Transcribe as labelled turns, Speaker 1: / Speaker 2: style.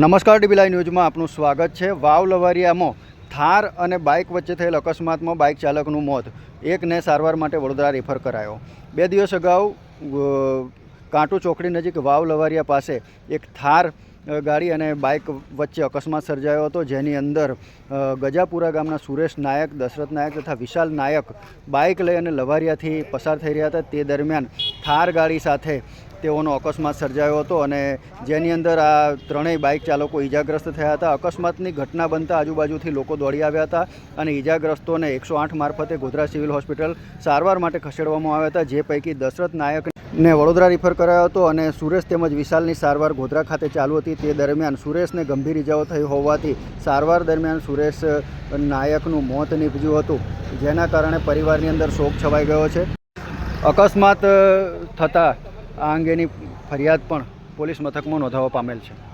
Speaker 1: નમસ્કાર ડીબીલાઈ ન્યૂઝમાં આપનું સ્વાગત છે. વાવ લવારિયામાં થાર અને બાઇક વચ્ચે થયેલ અકસ્માતમાં બાઇક ચાલકનું મોત. એકને સારવાર માટે વડોદરા રેફર કરાયો. બે દિવસ અગાઉ કાંટુ ચોકડી નજીક વાવ લવારિયા પાસે એક થાર ગાડી અને બાઇક વચ્ચે અકસ્માત સર્જાયો હતો. જેની અંદર ગજાપુરા ગામના સુરેશ નાયક, દશરથ નાયક તથા વિશાલ નાયક બાઇક લઈ અને લવારિયાથી પસાર થઈ રહ્યા હતા. તે દરમિયાન થાર ગાડી સાથે તેઓનો અકસ્માત સર્જાયો હતો અને જેની અંદર આ ત્રણેય બાઇક ચાલકો ઈજાગ્રસ્ત થયા હતા. અકસ્માતની ઘટના બનતા આજુબાજુથી લોકો દોડી આવ્યા હતા અને ઈજાગ્રસ્તોને એકસો આઠ મારફતે ગોધરા સિવિલ હોસ્પિટલ સારવાર માટે ખસેડવામાં આવ્યા હતા, જે પૈકી દશરથ નાયકને વડોદરા રિફર કરાયો હતો અને સુરેશ તેમજ વિશાલની સારવાર ગોધરા ખાતે ચાલુ હતી. તે દરમિયાન સુરેશને ગંભીર ઇજાઓ થઈ હોવાથી સારવાર દરમિયાન સુરેશ નાયકનું મોત નીપજ્યું હતું, જેના કારણે પરિવારની અંદર શોક છવાઈ ગયો છે. અકસ્માત થતાં આ અંગેની ફરિયાદ પણ પોલીસ મથકમાં નોંધાવવા પામેલ છે.